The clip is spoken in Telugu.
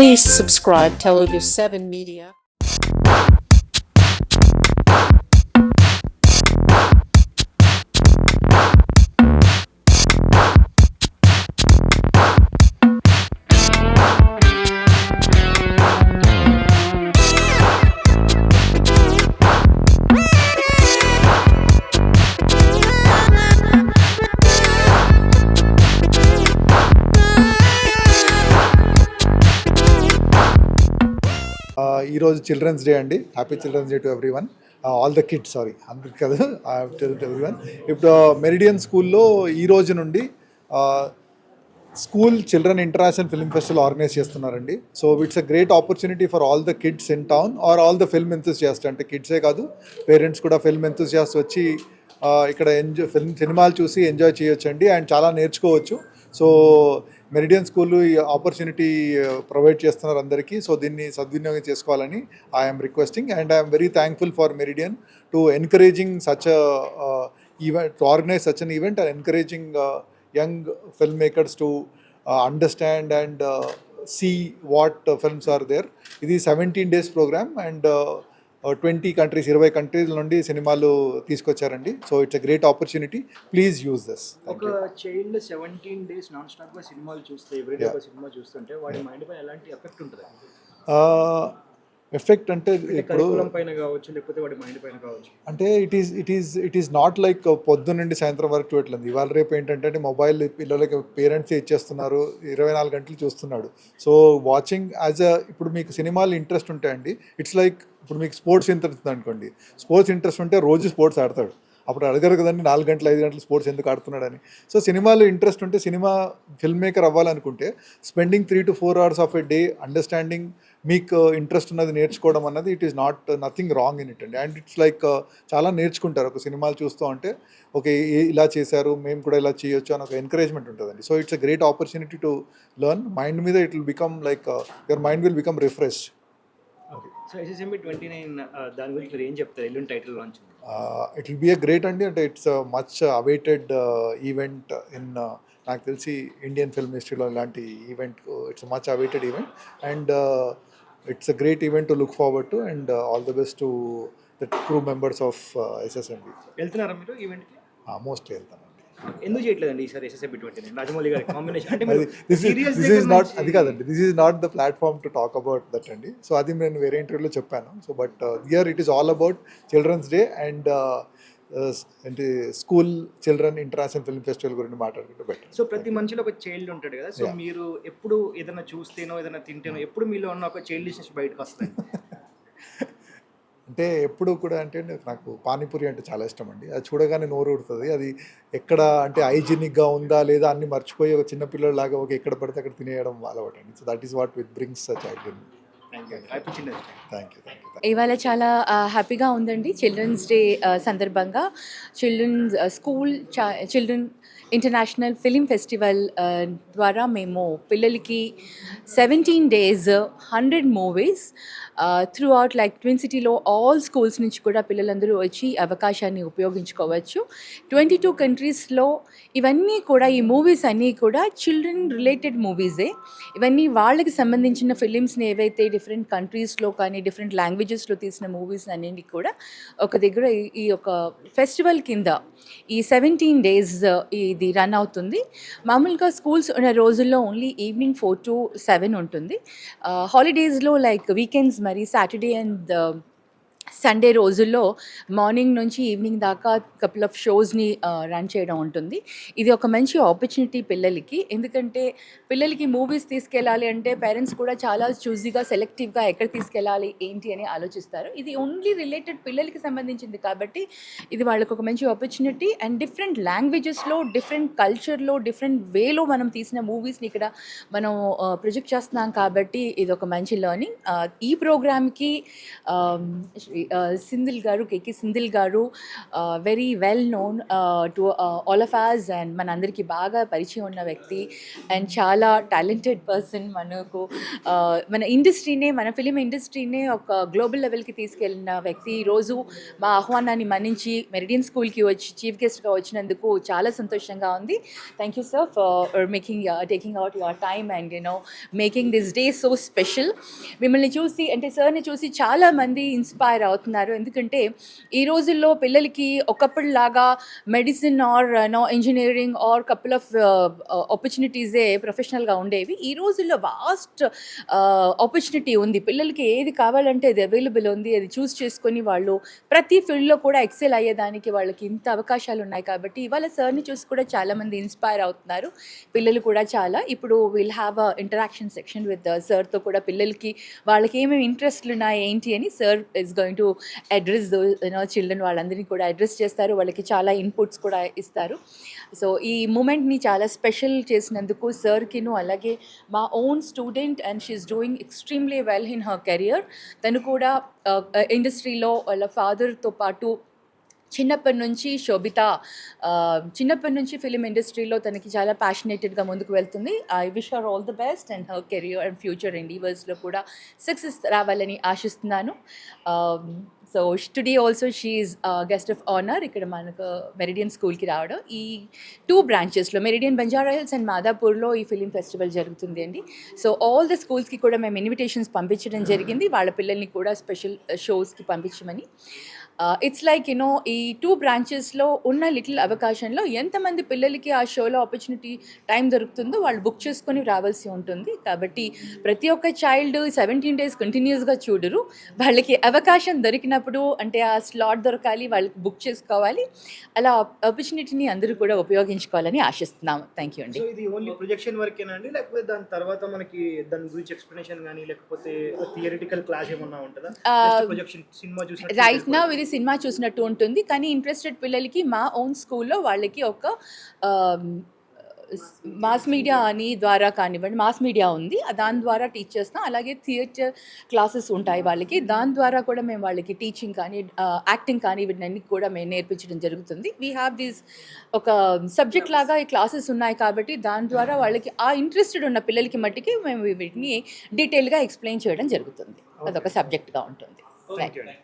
Please subscribe Telugu 7 Media. ఈరోజు చిల్డ్రన్స్ డే అండి. Happy children's day to everyone all the kids sorry అందరికి కదా? ఎవ్రీ వన్ ఇప్పుడు uh, మెరిడియన్ స్కూల్లో ఈ రోజు నుండి school children international film festival organise చేస్తున్నారండి. So it's a great opportunity for all the kids in town or all the film enthusiast అంటే కిడ్సే కాదు పేరెంట్స్ కూడా ఫిల్మ్ ఎంతూసియాస్ట్ వచ్చి uh, ఇక్కడ ఎంజాయ్ ఫిల్మ్ సినిమాలు చూసి ఎంజాయ్ చేయొచ్చండి. అండ్ చాలా నేర్చుకోవచ్చు. సో మెరిడియన్ స్కూల్ ఈ ఆపర్చునిటీ ప్రొవైడ్ చేస్తున్నారు అందరికీ. సో దీన్ని సద్వినియోగం చేసుకోవాలని I'm requesting and I'm very thankful for Meridian to encouraging such event to organise such an event and encouraging young film makers to understand and see what films are there ఇది seventeen days programme and twenty countries ఇరవై కంట్రీస్ నుండి సినిమాలు తీసుకొచ్చారండి. So it's a great opportunity please use this ఒక చైల్డ్ సెవెంటీన్ డేస్ నాన్ స్టాప్గా సినిమాలు చూస్తే ఎవ్రీడే ఒక సినిమా చూస్తుంటే వాడి మైండ్ పైన ఎలాంటి ఎఫెక్ట్ ఉంటుంది? ఎఫెక్ట్ అంటే ఇప్పుడు పైన కావచ్చు లేకపోతే వాడి మైండ్ పైన కావచ్చు? అంటే it is it is it is not like పొద్దున్న నుండి సాయంత్రం వరకు చూడట్లేదు. ఇవాళ రేపు ఏంటంటే మొబైల్ పిల్లలకి పేరెంట్స్ ఇచ్చేస్తున్నారు ఇరవై నాలుగు గంటలు చూస్తున్నాడు. సో వాచింగ్ యాజ్ అ ఇప్పుడు మీకు సినిమాలు ఇంట్రెస్ట్ ఉంటాయండి. ఇట్స్ లైక్ ఇప్పుడు మీకు స్పోర్ట్స్ ఇంట్రెస్ట్ అనుకోండి. స్పోర్ట్స్ ఇంట్రెస్ట్ ఉంటే రోజు స్పోర్ట్స్ ఆడతాడు. అప్పుడు అడగరు కదండి నాలుగు గంటలు ఐదు గంటలు స్పోర్ట్స్ ఎందుకు ఆడుతున్నాడని. సో సినిమాలో ఇంట్రెస్ట్ ఉంటే సినిమా ఫిల్మ్ మేకర్ అవ్వాలనుకుంటే spending three to four hours of a day understanding మీకు ఇంట్రెస్ట్ ఉన్నది నేర్చుకోవడం అన్నది it is not nothing wrong in it అండి. అండ్ ఇట్స్ లైక్ చాలా నేర్చుకుంటారు ఒక సినిమాలు చూస్తూ ఉంటే ఓకే ఇలా చేశారు మేము కూడా ఇలా చేయొచ్చు అని ఒక ఎంకరేజ్మెంట్ ఉంటుందండి. So it's a great opportunity to learn. Mind మీద it will become like your mind will become refreshed. So SSMB twenty nine దాని గురించి మీరు ఏం చెప్తారు? ఎల్లుండి title launch it will be a great అండి. అంటే it's much awaited event in నాకు తెలిసి ఇండియన్ ఫిల్మ్ హిస్టరీలో ఇలాంటి event it's much awaited event and it's a great event to look forward to and all the best to the crew members of SSMB వెళ్తున్నారా మీరు ఈవెంట్కి ఆల్మోస్ట్ వెళ్తానండి ఎందుకు చేయట్లేదండి ఈసారి ఎస్ఎస్ఎంబి ట్వంటీ రాజమౌళి గారి కాంబినేషన్ అంటే దిస్ ఈజ్ నాట్ అది కాదండి. This is not the platform to talk about that అండి. సో అది నేను వేరే ఇంటర్వ్యూలో చెప్పాను. So but year it is all about children's day and అంటే school children international film festival గురించి మాట్లాడుకుంటే బెటర్ సో ప్రతి మనిషిలో ఒక చైల్డ్ ఉంటాడు కదా. సో. మీరు ఎప్పుడు ఏదైనా చూస్తేనో ఏదైనా తింటేనో ఎప్పుడు మీలో ఉన్న ఒక చైల్డ్ బయటకు వస్తాయి? అంటే ఎప్పుడు కూడా అంటే నాకు పానీపూరి అంటే చాలా ఇష్టం అండి అది చూడగానే నోరు ఊరుతుంది. అది ఎక్కడ అంటే హైజీనిక్గా ఉందా లేదా అన్ని మర్చిపోయి ఒక చిన్న పిల్లలాగా ఒక ఎక్కడ పడితే అక్కడ తినేయడం అలవాటు అండి so that is what with brings child thank you happy children's thank you thank you ఇవాళ చాలా హ్యాపీగా ఉందండి చిల్డ్రన్స్ డే సందర్భంగా. చిల్డ్రన్స్ స్కూల్ చా- చిల్డ్రన్ ఇంటర్నేషనల్ ఫిలిం ఫెస్టివల్ ద్వారా మేము పిల్లలకి seventeen days hundred movies throughout like twin సిటీలో ఆల్ స్కూల్స్ నుంచి కూడా పిల్లలందరూ వచ్చి అవకాశాన్ని ఉపయోగించుకోవచ్చు. ట్వంటీ టూ కంట్రీస్లో ఇవన్నీ కూడా ఈ మూవీస్ అన్నీ కూడా చిల్డ్రన్ రిలేటెడ్ మూవీసే ఇవన్నీ వాళ్ళకి సంబంధించిన ఫిలిమ్స్ని ఏవైతే డిఫరెంట్ కంట్రీస్లో కానీ డిఫరెంట్ లాంగ్వేజెస్లో తీసిన మూవీస్ అనేవి కూడా ఒక దగ్గర ఈ- ఒక ఫెస్టివల్ కింద ఈ సెవెంటీన్ డేస్ ఇది రన్ అవుతుంది. మామూలుగా స్కూల్స్ ఉన్న రోజుల్లో only evening four to seven ఉంటుంది. హాలిడేస్లో లైక్ వీకెండ్స్ మరి సాటర్డే అండ్ సండే రోజుల్లో మార్నింగ్ నుంచి ఈవినింగ్ దాకా కపుల్ ఆఫ్ షోస్ని రన్ చేయడం ఉంటుంది. ఇది ఒక మంచి ఆపర్చునిటీ పిల్లలకి. ఎందుకంటే పిల్లలకి మూవీస్ తీసుకెళ్ళాలి అంటే పేరెంట్స్ కూడా చాలా చూజీగా సెలెక్టివ్గా ఎక్కడ తీసుకెళ్ళాలి ఏంటి అని ఆలోచిస్తారు. ఇది ఓన్లీ రిలేటెడ్ పిల్లలకి సంబంధించింది కాబట్టి ఇది వాళ్ళకి ఒక మంచి ఆపర్చునిటీ అండ్ డిఫరెంట్ లాంగ్వేజెస్లో డిఫరెంట్ కల్చర్లో డిఫరెంట్ వేలో మనం తీసిన మూవీస్ని ఇక్కడ మనం ప్రొజెక్ట్ చేస్తున్నాం కాబట్టి ఇది ఒక మంచి లెర్నింగ్ ఈ ప్రోగ్రామ్కి ఇండస్ట్రీ సింధిల్ గారు కేకే సింధిల్ గారు very well known to all of us and మనందరికీ బాగా పరిచయం ఉన్న వ్యక్తి అండ్ చాలా టాలెంటెడ్ పర్సన్ మనకు. Uh, మన ఇండస్ట్రీనే మన ఫిలిం ఇండస్ట్రీనే ఒక గ్లోబల్ లెవెల్కి తీసుకెళ్ళిన వ్యక్తి. ఈరోజు మా ఆహ్వానాన్ని మన్నించి మెరిడియన్ స్కూల్కి వచ్చి చీఫ్ గెస్ట్గా వచ్చినందుకు చాలా సంతోషంగా ఉంది. Thank you sir for making taking out your time and you know making this day so special మిమ్మల్ని చూసి అంటే సార్ని చూసి చాలా మంది ఇన్స్పైర్ అవుతున్నారు. ఎందుకంటే ఈ రోజుల్లో పిల్లలకి ఒకప్పటిలాగా medicine or no engineering or couple of ఆపర్చునిటీసే ప్రొఫెషనల్గా ఉండేవి. ఈ రోజుల్లో వాస్ట్ ఆపర్చునిటీ uh, ఉంది. పిల్లలకి ఏది కావాలంటే అది అవైలబుల్ ఉంది. అది చూస్ చేసుకొని వాళ్ళు ప్రతి ఫీల్డ్లో కూడా ఎక్సెల్ అయ్యేదానికి వాళ్ళకి ఇంత అవకాశాలు ఉన్నాయి కాబట్టి ఇవాళ సార్ని చూసి కూడా చాలామంది ఇన్స్పైర్ అవుతున్నారు. పిల్లలు కూడా చాలా. ఇప్పుడు will have a interaction section with సార్తో కూడా పిల్లలకి వాళ్ళకి ఏమేమి ఇంట్రెస్ట్లు ఉన్నాయి ఏంటి అని sir is going to address you know children వాళ్ళందరినీ కూడా అడ్రస్ చేస్తారు. వాళ్ళకి చాలా ఇన్పుట్స్ కూడా ఇస్తారు. సో ఈ మూమెంట్ని చాలా స్పెషల్ చేసినందుకు సార్కిను అలాగే మా own student and she's doing extremely well in her career తను కూడా uh, uh, ఇండస్ట్రీలో వాళ్ళ ఫాదర్తో పాటు చిన్నప్పటి నుంచి శోభిత చిన్నప్పటి నుంచి ఫిలిం ఇండస్ట్రీలో తనకి చాలా ప్యాషనేటెడ్గా ముందుకు వెళ్తుంది. I wish her all the best and her career and future ఎండీవర్స్లో కూడా సక్సెస్ రావాలని ఆశిస్తున్నాను. So today also she guest of honour ఇక్కడ మనకు మెరిడియన్ స్కూల్కి రావడం. ఈ టూ బ్రాంచెస్లో మెరిడియన్ బంజారా హిల్స్ అండ్ మాదాపూర్లో ఈ ఫిలిం ఫెస్టివల్ జరుగుతుంది అండి. సో ఆల్ ద స్కూల్స్కి కూడా మేము ఇన్విటేషన్స్ పంపించడం జరిగింది. వాళ్ళ పిల్లల్ని కూడా స్పెషల్ షోస్కి పంపించమని. ఇట్స్ లైక్ యునో ఈ టూ బ్రాంచెస్లో ఉన్న లిటిల్ అవకాశంలో ఎంతమంది పిల్లలకి ఆ షోలో ఆపర్చునిటీ టైం దొరుకుతుందో వాళ్ళు బుక్ చేసుకొని రావాల్సి ఉంటుంది. కాబట్టి ప్రతి ఒక్క చైల్డ్ సెవెంటీన్ డేస్ కంటిన్యూస్గా చూడరు. వాళ్ళకి అవకాశం దొరికినప్పుడు అంటే ఆ స్లాట్ దొరకాలి వాళ్ళకి బుక్ చేసుకోవాలి. అలా ఆపర్చునిటీని అందరూ కూడా ఉపయోగించుకోవాలని ఆశిస్తున్నాము. థ్యాంక్ యూ అండి. ఇది ఓన్లీ ప్రొజెక్షన్ వరకేనా అండి? లేకపోతే దాని తర్వాత మనకి దాని గురించి ఎక్స్ప్లెనేషన్ కానీ లేకపోతే థియరిటికల్ క్లాస్ ఏమన్నా ఉంటుందా? ప్రొజెక్షన్ సినిమా చూసిన రైట్ నా ఇది సినిమా చూసినట్టు ఉంటుంది. కానీ ఇంట్రెస్టెడ్ పిల్లలకి మా ఓన్ స్కూల్లో వాళ్ళకి ఒక మాస్ మీడియా అని ద్వారా కానివ్వండి మాస్ మీడియా ఉంది. దాని ద్వారా టీచ్ చేస్తాం అలాగే థియేటర్ క్లాసెస్ ఉంటాయి వాళ్ళకి. దాని ద్వారా కూడా మేము వాళ్ళకి టీచింగ్ కానీ యాక్టింగ్ కానీ వీటిని కూడా మేము నేర్పించడం జరుగుతుంది. వీ హ్యావ్ దీస్ ఒక సబ్జెక్ట్ లాగా ఈ క్లాసెస్ ఉన్నాయి కాబట్టి దాని ద్వారా వాళ్ళకి ఆ ఇంట్రెస్టెడ్ ఉన్న పిల్లలకి మట్టికి మేము వీటిని డీటెయిల్గా ఎక్స్ప్లెయిన్ చేయడం జరుగుతుంది. అదొక సబ్జెక్ట్గా ఉంటుంది. థ్యాంక్ యూ అండి